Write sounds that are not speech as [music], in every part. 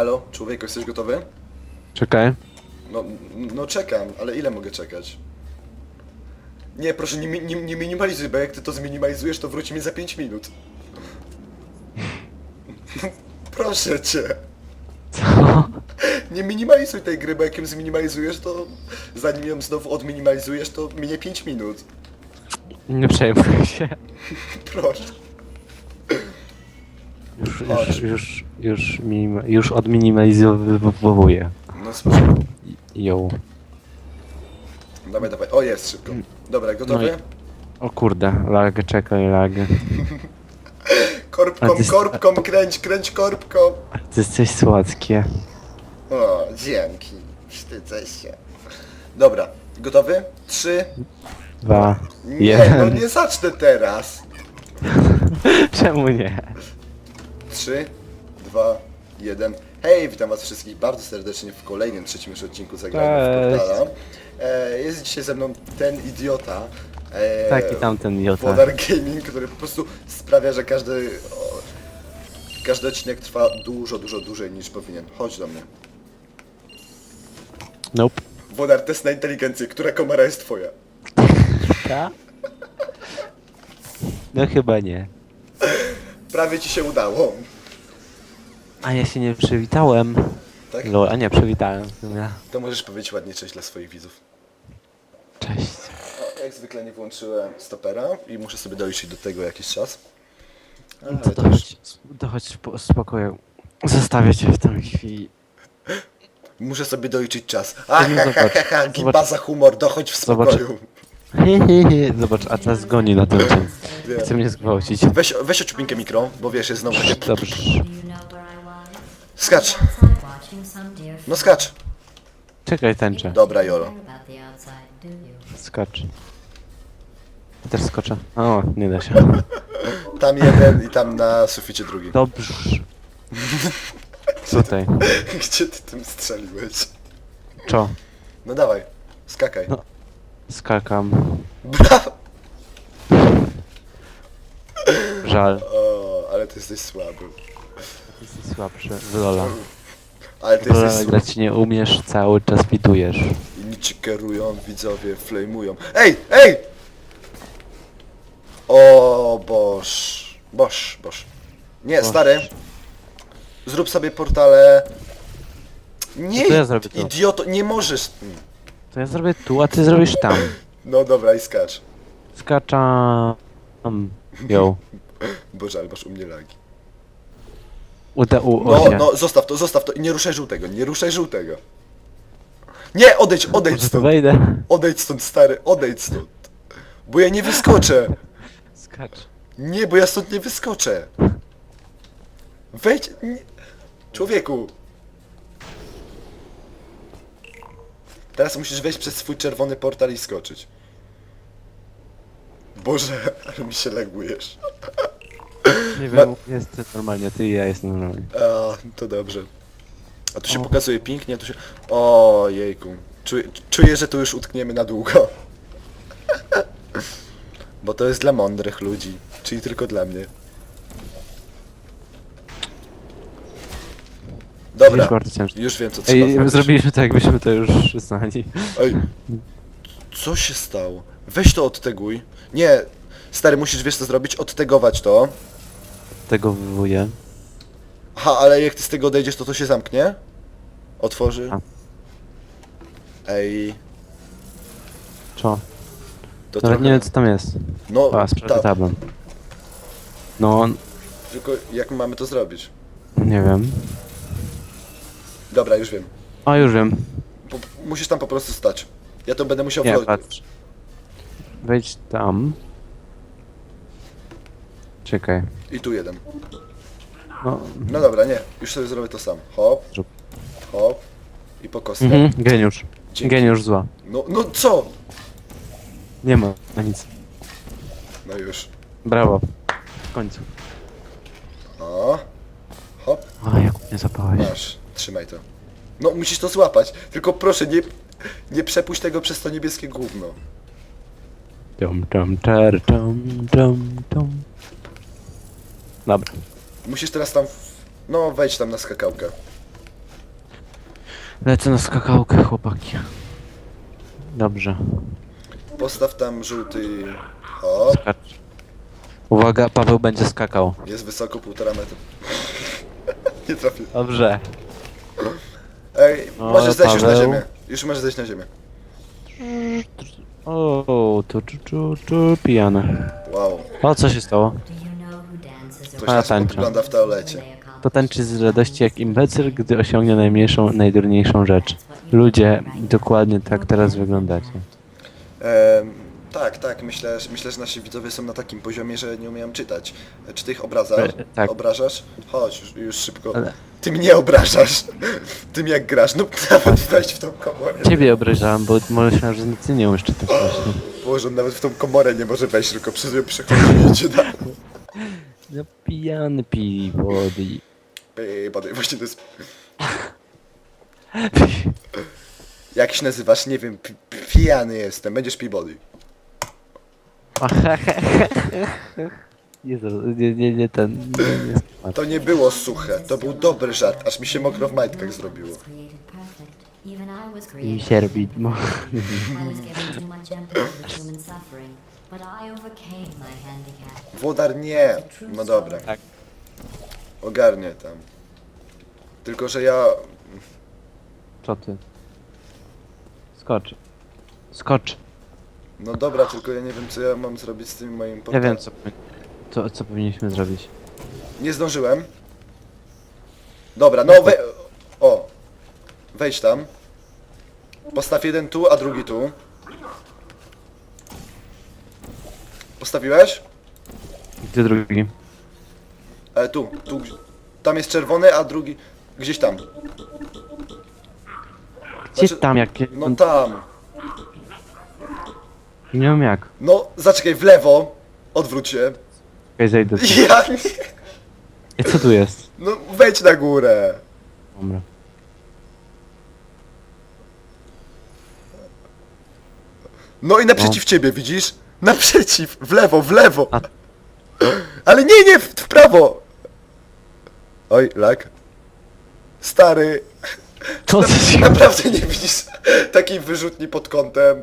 Halo, człowieku, jesteś gotowy? Czekaj. No, no czekam, ale ile mogę czekać? Nie, proszę, nie, mi- nie, nie minimalizuj, bo jak ty to zminimalizujesz, to wróci mi za 5 minut. [laughs] proszę cię. Co? Nie minimalizuj tej gry, bo jak ją zminimalizujesz, to zanim ją znowu odminimalizujesz, to minie 5 minut. Nie przejmuj się. [laughs] Proszę. Już, już, już, już, minima, już odminimalizowuję No spoko. ją. Dawaj, dawaj. O, jest szybko. Dobra, gotowy? No O kurde, lag, czekaj, lag. [laughs] Ty- korbką, kręć, kręć korbką. To jest coś słodkie. O, dzięki. Wstydzę się. Dobra, gotowy? Trzy. Dwa, Nie, no jeden. nie zacznę teraz. [laughs] Czemu nie? Trzy, dwa, jeden. Hej, witam was wszystkich bardzo serdecznie w kolejnym, trzecim już odcinku Zagrania w Cześć. Portala. E, jest dzisiaj ze mną ten idiota. E, Taki tamten idiota. Wodar Gaming, który po prostu sprawia, że każdy... O, każdy odcinek trwa dużo, dużo dłużej niż powinien. Chodź do mnie. Nope. Wodar, test na inteligencję. Która komara jest twoja? Ta? No chyba nie. Prawie ci się udało. A ja się nie przywitałem. Tak? Lol, a nie, przywitałem. sumie. To możesz powiedzieć ładnie cześć dla swoich widzów. Cześć. O, jak zwykle nie włączyłem stopera i muszę sobie dojść do tego jakiś czas. Ale To dochodź, dochodź spo- spokoju. Zostawię cię w tej chwili. Muszę sobie doliczyć czas. no A, ha, ha, zobacz, ha, ha, zobacz. gimbaza humor, dochodź w Zobacz. spokoju. [laughs] Zobacz, a teraz goni na tym czym. Wiem. Chce mnie zgwałcić. Weź, weź ociupinkę mikro, bo wiesz, jest znowu takie... Dobrze. Skacz, no skacz. Czekaj, tęczę. Dobra, Jolo. Skacz. Ja też skoczę. O, nie da się. [laughs] Tam jeden i tam na suficie drugi. Dobrze. [laughs] Tutaj. Gdzie ty tym strzeliłeś? Czo. No dawaj, skakaj. No. Skakam. Brawo! [laughs] Żal. O, ale ty jesteś słaby. Jesteś słabszy. W Lola. Ale ty W Lola jesteś grać nie umiesz, cały czas pitujesz. Inni ci kierują, widzowie, flamują. Ej, ej! O, boż. Boż, boż. Nie, Boż. stary. Zrób sobie portale... Nie, to ja zrobię to. idioto, nie możesz. To ja zrobię tu, a ty zrobisz tam. [clears throat] No dobra, i skacz. Skaczam. Ją. [laughs] Boże, ale masz u mnie lagi. Uda u No, no, zostaw to, zostaw to i nie ruszaj żółtego, nie ruszaj żółtego. Nie, odejdź, odejdź Może to stąd. wejdę. Odejdź stąd, stary, odejdź stąd. Bo ja nie wyskoczę. Skacz. Nie, bo ja stąd nie wyskoczę. Wejdź. Nie. Człowieku. Teraz musisz wejść przez swój czerwony portal i skoczyć. Boże, ale mi się legujesz. Nie wiem, jest normalnie, ty i ja jestem normalnie. A, to dobrze. A tu się O. pokazuje pięknie, a tu się... O, jejku. Czuję, czuję, że tu już utkniemy na długo. [laughs] Bo to jest dla mądrych ludzi, czyli tylko dla mnie. Dobra, Jest bardzo ciężko. już wiem co trzeba Ej, zrobić. zrobiliśmy to jakbyśmy to już znali. Ej, co się stało? Weź to odteguj. Nie, stary, musisz wiesz co zrobić? Odtegować to. Tego wywołuję. Aha, ale jak ty z tego odejdziesz, to to się zamknie? Otworzy? A. Ej, Czo? to Nawet trochę... nie wiem co tam jest. No, A, sprzed tak, tablem. No, tylko jak mamy to zrobić? nie wiem. Dobra, już wiem. A, już wiem. Po, musisz tam po prostu stać. Ja to będę musiał Nie, patrz. Wejdź tam. Czekaj. I tu jeden. No, No dobra, nie. Już sobie zrobię to sam. Hop, Zrób. hop. I po kostce. mhm, geniusz. Dzięki. Geniusz zła. No, no co? Nie ma na nic. No już. Brawo. W końcu. O. Hop, A, jak mnie zapałeś. masz. Trzymaj to. No, musisz to złapać. Tylko proszę, nie, nie przepuść tego przez to niebieskie gówno. Dum, dum, czer, dum, dum, dum. Dobra. Musisz teraz tam... w- No, wejdź tam na skakałkę. Lecę na skakałkę, chłopaki. Dobrze. Postaw tam żółty... Hop. Skacz. Uwaga, Paweł będzie skakał. Jest wysoko, półtora metra. [laughs] Nie trafię. Dobrze. Ej, O, możesz zejść już na Paweł. ziemię. Już możesz zejść na ziemię. O, tu, tu, tu, tu, pijany. Wow. O, co się stało? A, podgląda w toalecie. To tańczy z radości jak imbecyl, gdy osiągnie najmniejszą, najdurniejszą rzecz. Ludzie, dokładnie tak teraz wyglądacie. Em, tak, tak, myślę, że- myślę, że nasi widzowie są na takim poziomie, że nie umieją czytać. E, Czy ty ich obrażasz? E, tak. Obrażasz? Chodź, już, już szybko. Ale- Ty mnie obrażasz. Tym jak grasz. No [laughs] nawet wejść w tą komorę. Ciebie obrażałem, bo myślałem, że ty nie umiesz czytać właśnie. Boże, on nawet w tą komorę nie może wejść, tylko przez nią przechodzi i. [laughs] No pijany. Ej, badaj, właśnie to jest... [laughs] Jak się nazywasz? Nie wiem, pi- pi- pijany jestem. Będziesz Peabody. [laughs] Zro- nie, nie, nie ten. Nie, nie. To nie było suche, to był dobry żart, aż mi się mokro w majtkach zrobiło. I was I created. się robi. mo- I was given too much empathy for human suffering, but I overcame my handicap. Włodar nie. No dobra. Tak. Ogarnię tam. Tylko, że ja... Co ty? Skocz. Skocz. No dobra, tylko ja nie wiem, co ja mam zrobić z tym moim Ja portalem. wiem co, co, co powinniśmy zrobić. Nie zdążyłem. Dobra, no we... O. Wejdź tam. Postaw jeden tu, a drugi tu. Postawiłeś? Gdzie drugi? E, tu, tu. Tam jest czerwony, a drugi... Gdzieś tam. Gdzie Znaczy- tam jak... No tam. Nie wiem jak. No, zaczekaj, w lewo. Odwróć się. Czekaj, zejdę. Ja nie... Ej, co tu jest? No, wejdź na górę. Dobra. No i naprzeciw ciebie, widzisz? Naprzeciw, w lewo, w lewo. A- Ale nie, nie, w, w prawo. Oj, lag. Stary, Co ty się... naprawdę nie widzisz takiej wyrzutni pod kątem.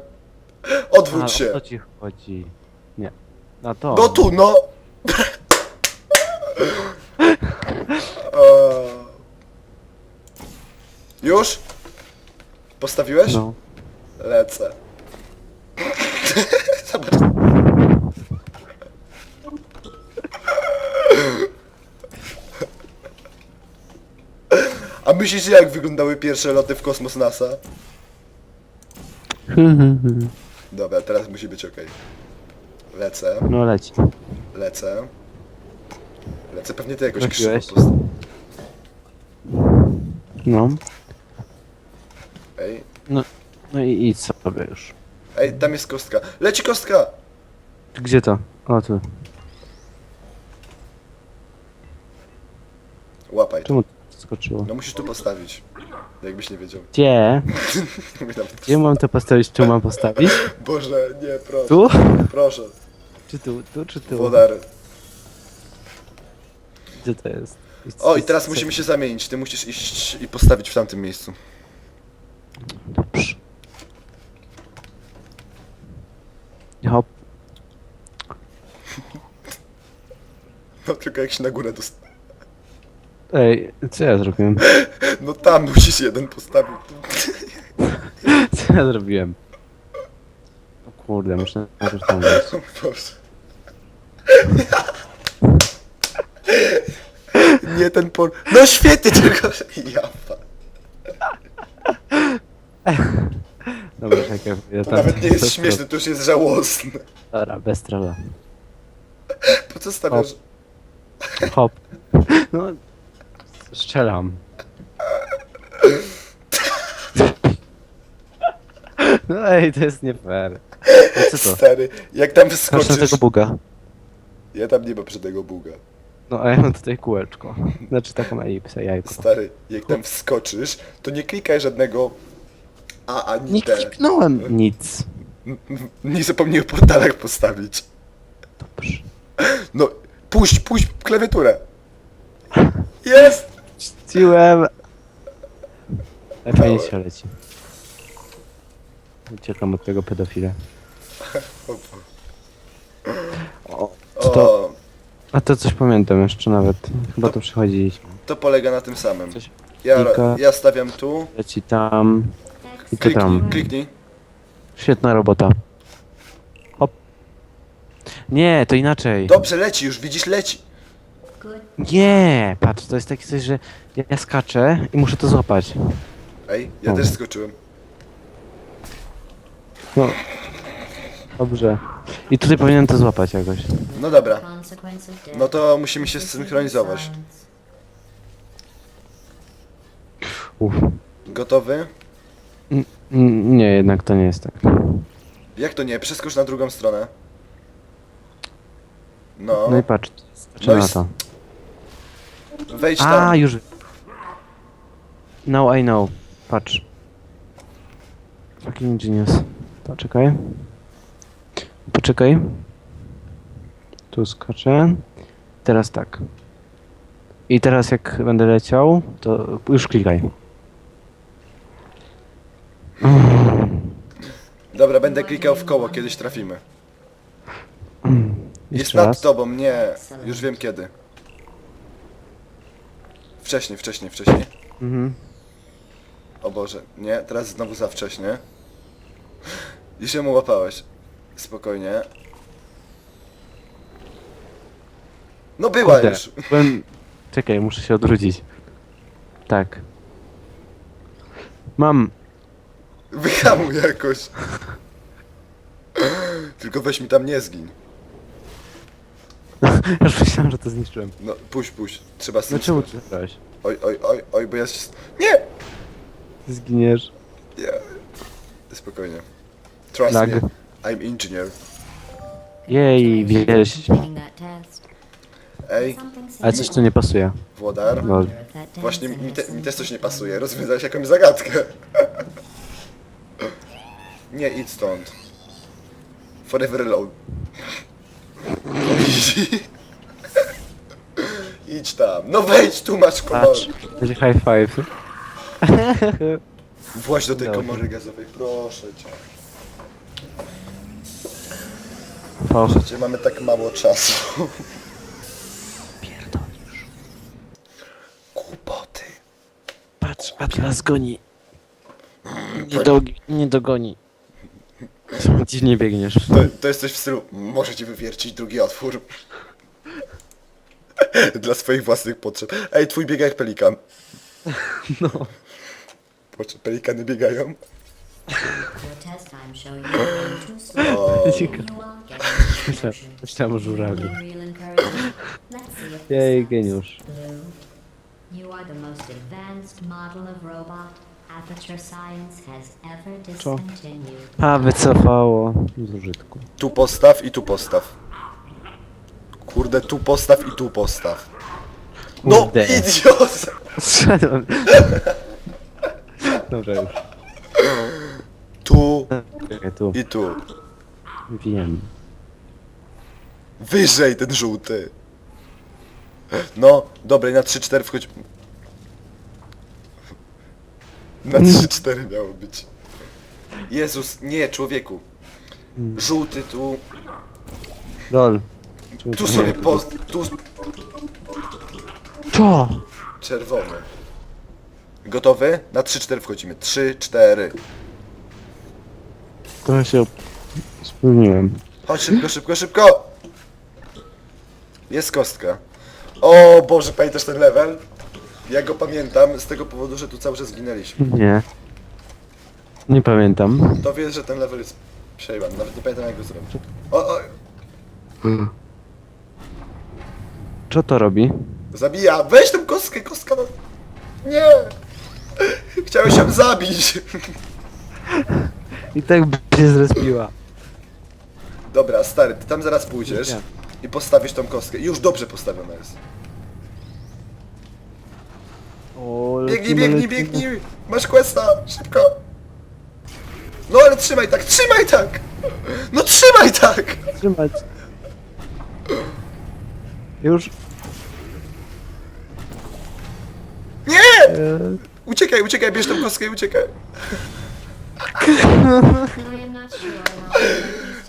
Odwróć A, się. O co ci chodzi? Nie. Na to. No tu, no. O. Już? Postawiłeś? No. Lecę. Zobacz. A myślisz, jak wyglądały pierwsze loty w kosmos NASA? [laughs] Dobra, teraz musi być ok. Lecę, No leci. lecę. Lecę, pewnie ty jakoś Trafiłeś? krzywo post- No. Ej, No. No i idź sobie już. ej, tam jest kostka. Leci kostka! Gdzie to? O tu. Łapaj. Czemu skoczyło? No musisz tu postawić. Jakbyś nie wiedział. Gdzie? [laughs] Mówię tam, Gdzie mam to postawić? Tu mam postawić? [laughs] Boże, nie, proszę. Tu? Proszę. Czy tu? Tu czy tu? Wodar. Gdzie to jest? O, i teraz musimy się zamienić. Ty musisz iść i postawić w tamtym miejscu. Dobrze. Hop. [laughs] No tylko jak się na górę dost... Ej, co ja zrobiłem? [laughs] No tam musisz jeden postawić. [laughs] Co ja zrobiłem? O kurde, muszę najpierw tam wejść. [laughs] O Boże. Nie ten por... No świetnie, tylko że... Ja, pa- Dobra, czekaj. Ja to tam- nawet nie jest śmieszne, to już jest żałosne. Dobra, bez trolla. Po co stawiasz... Hop. No, strzelam. No ej, to jest nie fair. No co to? Stary, jak tam Patrz na tego buga. Ja tam nie mam żadnego buga. No a ja mam tutaj kółeczko. Znaczy taką elipsę, jajko. Stary, jak tam wskoczysz, to nie klikaj żadnego A ani Nie T. kliknąłem nic. Nie zapomnij o portalach postawić. Dobrze. No, puść, puść klawiaturę. Jest! Chciłem. Ale fajnie się leci. Uciekam od tego pedofila. O, to, a to coś pamiętam jeszcze nawet. Chyba to przechodziliśmy. to polega na tym samym. Coś Ja, ja stawiam tu. leci tam. I to Kliknij, tam. kliknij. Świetna robota. Hop. Nie, to inaczej. Dobrze, leci już, widzisz, leci. Good. Nie, patrz, to jest takie coś, że ja, ja skaczę i muszę to złapać. Ej, ja O. też skoczyłem. No. Dobrze. I tutaj powinienem to złapać jakoś. No dobra. Consequence of death. No to musimy się zsynchronizować. Uff. Gotowy? N- Nie, jednak to nie jest tak. Jak to nie? Przeskocz na drugą stronę. No, No i patrz, No patrzę i na s- to. Wejdź A, tam. już. Now I know. Patrz. Fucking genius. Poczekaj. Poczekaj. Tu skaczę. Teraz tak. I teraz jak będę leciał, to już klikaj. Dobra, będę klikał w koło, kiedyś trafimy. Jest Jeszcze nad raz. tobą, nie. Już wiem kiedy. Wcześniej, wcześniej, wcześniej. Mhm. O Boże, nie, teraz znowu za wcześnie. I się mu łapałeś. Spokojnie. No była Kurde, już. byłem... Czekaj, muszę się odwrócić. Tak. Mam. Wyhamuj jakoś. Tylko weź mi tam nie zgiń. [laughs] Już myślałem, że to zniszczyłem. No, puść, puść. Trzeba No czemu ty zabrałeś? Oj, oj, oj, oj, bo ja się... Nie! Ty zginiesz. Nie. Spokojnie. Trust Lag. me, I'm engineer. Jej, wieś. Ej, Ale coś tu nie pasuje. Włodar. Lol. that Właśnie mi, te, mi też coś nie pasuje. Rozwiązałeś jakąś zagadkę. [laughs] Nie, idź stąd. Forever alone. Idź tam. No wejdź tu, masz komorę. Patrz, będzie high five. [laughs] Właź do tej Dobra. komory gazowej, proszę cię. O, mamy tak mało czasu. pierdolisz. Kłopoty. Patrz, Atlas goni. Nie, do, nie dogoni. Dziwnie biegniesz. To, to jest coś w stylu, może ci wywiercić drugi otwór. [laughs] Dla swoich własnych potrzeb. Ej, twój biega jak pelikan. No. Patrz, pelikany biegają. [laughs] Myślałem, myślałem o żurawiu. Jej, geniusz. You are the most advanced model of robot Discontinued. A, wycofało z użytku. tu postaw i tu postaw. Kurde, tu postaw i tu postaw. No, Kurde. idiot! Zszedłem. Dobra już. Tu Czekaj, tu. i tu. Wiem. Wyżej ten żółty. No, dobra, i na 3-4 wchodź. Na 3-4 miało być. Jezus, nie, człowieku. Żółty tu, Lol. tu sobie post, tu Co? czerwony. Gotowy? Na 3-4 wchodzimy. 3-4. Trochę się spełniłem. Chodź szybko, szybko, szybko! Jest kostka. O Boże, pamiętasz ten level? Ja go pamiętam z tego powodu, że tu cały czas zginęliśmy. Nie. Nie pamiętam. To wiesz, że ten level jest przejebany, nawet nie pamiętam jak go zrobić. O, o, Co to robi? zabija! Weź tą kostkę, kostka no... Nie! Chciałeś ją zabić! I tak by się zrespiła. Dobra, stary, ty tam zaraz pójdziesz Nie. i postawisz tą kostkę. Już dobrze postawiona jest. O, Biegnij, lecimy, biegnij, lecimy. biegnij! Masz questa! Szybko! No ale trzymaj tak, trzymaj tak! No trzymaj tak! Trzymać. Już. Nie! E, Uciekaj, uciekaj, bierz tą kostkę i uciekaj.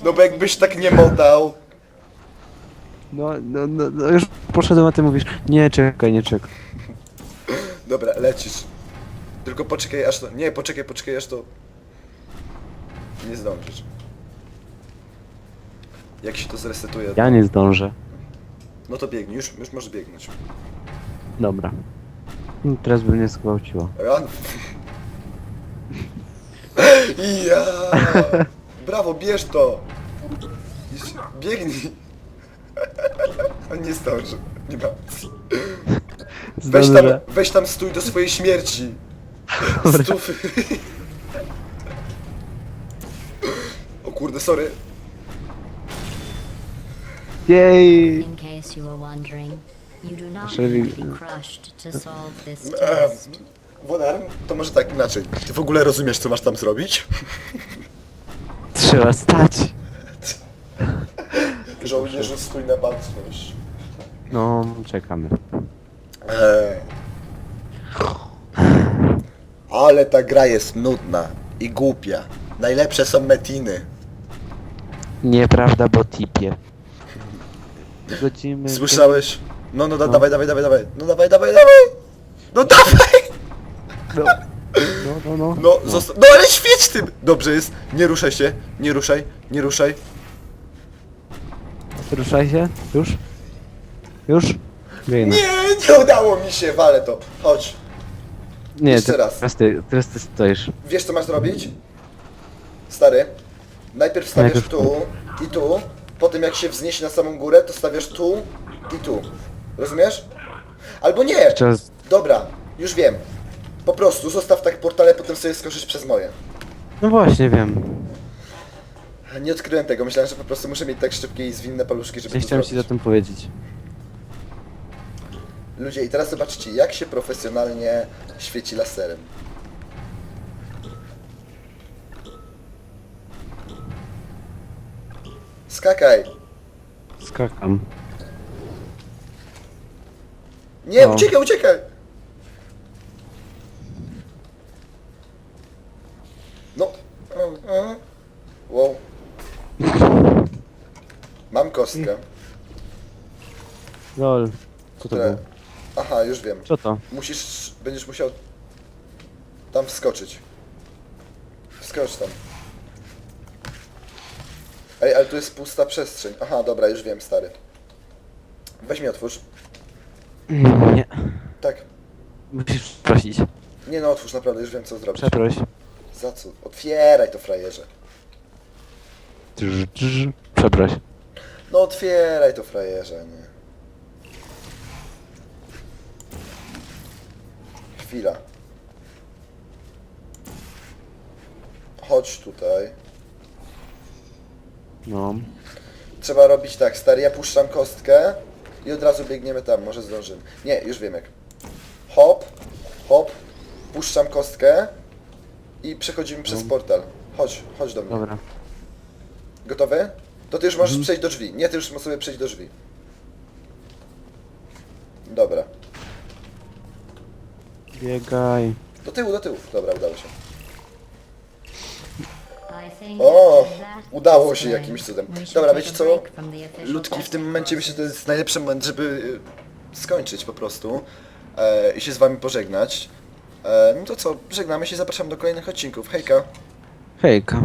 No bo jakbyś tak nie modał. No, no, no, no już poszedłem, a ty mówisz, nie czekaj, nie czekaj. Dobra, lecisz. Tylko poczekaj aż to... Nie, poczekaj, poczekaj aż to... Nie zdążysz. Jak się to zresetuje? Ja nie zdążę. No to biegnij, już, już możesz biegnąć. Dobra. Teraz by mnie zgwałciło. Run. [laughs] Ja. Brawo, bierz to. Biegnij. On [laughs] nie zdąży. Nie ma. Weź tam, weź tam stój do swojej śmierci. Stufy. O kurde, sorry. Jej! In case you were wondering, you do not Czyli- need to be crushed to solve this Em, test. Wodar, to może tak inaczej. Ty w ogóle rozumiesz, co masz tam zrobić? Trzeba stać. Żołnierzu, stój na baczność. No, czekamy. Eee. Ale ta gra jest nudna i głupia. Najlepsze są metiny. Nieprawda, bo tipie. Godzimy... Słyszałeś? No, no, da, No. dawaj, dawaj, dawaj, dawaj. No dawaj, dawaj, dawaj! No dawaj! No, no, no. no. No, zosta- no ale świeć tym! Dobrze jest. Nie ruszaj się, nie ruszaj, nie ruszaj. Ruszaj się. Już? Już? Biegnę. Nie, nie udało mi się, walę to. Chodź. Nie, jeszcze raz. Teraz ty, teraz ty stoisz. Wiesz co masz zrobić? Stary, najpierw stawiasz Najpierw- tu i tu, potem jak się wzniesie na samą górę, to stawiasz tu i tu. Rozumiesz? Albo nie! Raz. Dobra, już wiem. Po prostu zostaw tak portale, potem sobie skoczysz przez moje. No właśnie, wiem. Nie odkryłem tego, myślałem, że po prostu muszę mieć tak szybkie i zwinne paluszki, żeby Nie to chciałem ci o zrobić. tym powiedzieć. Ludzie, i teraz zobaczcie, jak się profesjonalnie świeci laserem. Skakaj! Skakam. Nie, No. uciekaj, uciekaj! No. Wow. Mam kostkę. Lol. Co to było? Aha, już wiem. Co to? Musisz, będziesz musiał tam wskoczyć. Wskocz tam. Ej, ale tu jest pusta przestrzeń. Aha, dobra, już wiem, stary. Weź mi otwórz. [clears throat] Nie. Tak. Musisz prosić. Nie no, otwórz, naprawdę, już wiem co zrobić. Przeproś. Za co? Otwieraj to, frajerze. Drz. Przeproś. No otwieraj to, frajerze, nie. Chwila. Chodź tutaj. No. Trzeba robić tak, stary, ja puszczam kostkę i od razu biegniemy tam, może zdążymy. Nie, już wiem jak. Hop, hop, puszczam kostkę i przechodzimy przez portal. Chodź, chodź do mnie. Dobra. Gotowy? To ty już możesz przejść do drzwi. Nie, ty już możesz sobie przejść do drzwi. Dobra. Biegaj. Do tyłu, do tyłu. Dobra, udało się. O, udało się jakimś cudem. Dobra, wiecie co? Ludki, w tym momencie myślę, że to jest najlepszy moment, żeby y, skończyć po prostu e, i się z wami pożegnać. E, no to co, żegnamy się, zapraszam do kolejnych odcinków. Hejka! Hejka.